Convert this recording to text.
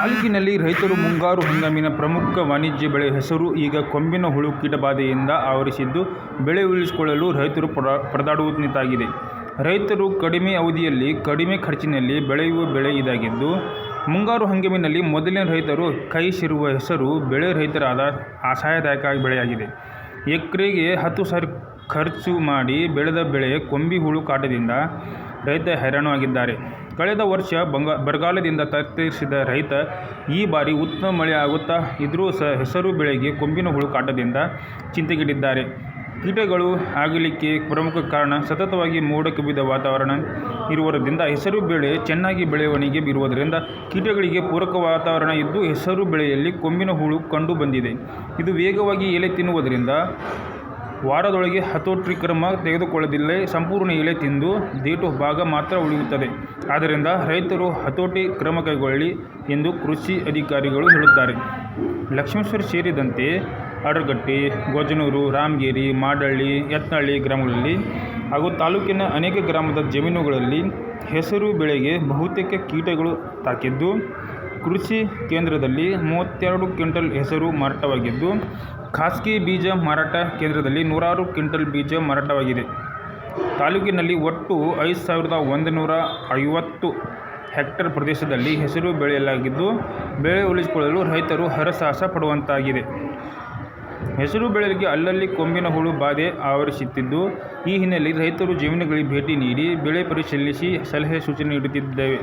ತಾಲೂಕಿನಲ್ಲಿ ರೈತರು ಮುಂಗಾರು ಹಂಗಾಮಿನ ಪ್ರಮುಖ ವಾಣಿಜ್ಯ ಬೆಳೆ ಹೆಸರು ಈಗ ಕೊಂಬಿನ ಹುಳು ಕೀಟಬಾಧೆಯಿಂದ ಆವರಿಸಿದ್ದು ಬೆಳೆ ಉಳಿಸಿಕೊಳ್ಳಲು ರೈತರು ಪರದಾಡುವಂತಾಗಿದೆ. ರೈತರು ಕಡಿಮೆ ಅವಧಿಯಲ್ಲಿ ಕಡಿಮೆ ಖರ್ಚಿನಲ್ಲಿ ಬೆಳೆಯುವ ಬೆಳೆ ಇದಾಗಿದ್ದು, ಮುಂಗಾರು ಹಂಗಾಮಿನಲ್ಲಿ ಮೊದಲಿನ ರೈತರು ಕೈ ಸೇರುವ ಹೆಸರು ಬೆಳೆ ರೈತರ ಆಸಾಯದಾಯಕ ಬೆಳೆಯಾಗಿದೆ. ಎಕರೆಗೆ ಹತ್ತು ಸಾವಿರ ಖರ್ಚು ಮಾಡಿ ಬೆಳೆದ ಬೆಳೆ ಕೊಂಬಿ ಹುಳು ಕಾಟದಿಂದ ರೈತ ಹೈರಾಣು ಆಗಿದ್ದಾರೆ. ಕಳೆದ ವರ್ಷ ಬಂಗ, ಬರಗಾಲದಿಂದ ತತ್ತರಿಸಿದ ರೈತ ಈ ಬಾರಿ ಉತ್ತಮ ಮಳೆ ಆಗುತ್ತಾ ಇದ್ರೂ ಹೆಸರು ಬೆಳೆಗೆ ಕೊಂಬಿನ ಹುಳು ಕಾಟದಿಂದ ಚಿಂತೆಗೆಡಿದ್ದಾರೆ ಕೀಟಗಳು ಆಗಲಿಕ್ಕೆ ಪ್ರಮುಖ ಕಾರಣ ಸತತವಾಗಿ ಮೋಡ ಕವಿದ ವಾತಾವರಣ ಇರುವುದರಿಂದ ಹೆಸರು ಬೆಳೆ ಚೆನ್ನಾಗಿ ಬೆಳವಣಿಗೆ ಇರುವುದರಿಂದ ಕೀಟಗಳಿಗೆ ಪೂರಕ ವಾತಾವರಣ ಇದ್ದು ಹೆಸರು ಬೆಳೆಯಲ್ಲಿ ಕೊಂಬಿನ ಹುಳು ಕಂಡು ಬಂದಿದೆ. ಇದು ವೇಗವಾಗಿ ಎಲೆ ತಿನ್ನುವುದರಿಂದ ವಾರದೊಳಗೆ ಹತೋಟಿ ಕ್ರಮ ತೆಗೆದುಕೊಳ್ಳದಿಲ್ಲ ಸಂಪೂರ್ಣ ಎಲೆ ತಿಂದು ದೇಟು ಭಾಗ ಮಾತ್ರ ಉಳಿಯುತ್ತದೆ. ಆದ್ದರಿಂದ ರೈತರು ಹತೋಟಿ ಕ್ರಮ ಕೈಗೊಳ್ಳಿ ಎಂದು ಕೃಷಿ ಅಧಿಕಾರಿಗಳು ಹೇಳುತ್ತಾರೆ. ಲಕ್ಷ್ಮೇಶ್ವರ ಸೇರಿದಂತೆ ಅಡಗಟ್ಟಿ, ಗೊಜನೂರು ರಾಮಗಿರಿ, ಮಾಡಳ್ಳಿ, ಯತ್ನಹಳ್ಳಿ ಗ್ರಾಮಗಳಲ್ಲಿ ಹಾಗೂ ತಾಲೂಕಿನ ಅನೇಕ ಗ್ರಾಮದ ಜಮೀನುಗಳಲ್ಲಿ ಹೆಸರು ಬೆಳೆಗೆ ಬಹುತೇಕ ಕೀಟಗಳು ತಾಕಿದ್ದು, ಕೃಷಿ ಕೇಂದ್ರದಲ್ಲಿ ಮೂವತ್ತೆರಡು ಕ್ವಿಂಟಲ್ ಹೆಸರು ಮಾರಾಟವಾಗಿದ್ದು, ಖಾಸಗಿ ಬೀಜ ಮಾರಾಟ ಕೇಂದ್ರದಲ್ಲಿ ನೂರಾರು ಕ್ವಿಂಟಲ್ ಬೀಜ ಮಾರಾಟವಾಗಿದೆ. ತಾಲೂಕಿನಲ್ಲಿ ಒಟ್ಟು ಐದು ಸಾವಿರದ ಒಂದು ನೂರ ಐವತ್ತು ಹೆಕ್ಟೇರ್ ಪ್ರದೇಶದಲ್ಲಿ ಹೆಸರು ಬೆಳೆಯಲಾಗಿದ್ದು, ಬೆಳೆ ಉಳಿಸಿಕೊಳ್ಳಲು ರೈತರು ಹರಸಾಹಸ ಪಡುವಂತಾಗಿದೆ. ಹೆಸರು ಬೆಳೆಗೆ ಅಲ್ಲಲ್ಲಿ ಕೊಂಬಿನ ಹುಳು ಬಾಧೆ ಆವರಿಸುತ್ತಿದ್ದು, ಈ ಹಿನ್ನೆಲೆಯಲ್ಲಿ ರೈತರು ಜಮೀನುಗಳಿಗೆ ಭೇಟಿ ನೀಡಿ ಬೆಳೆ ಪರಿಶೀಲಿಸಿ ಸಲಹೆ ಸೂಚನೆ ನೀಡುತ್ತಿದ್ದೇವೆ.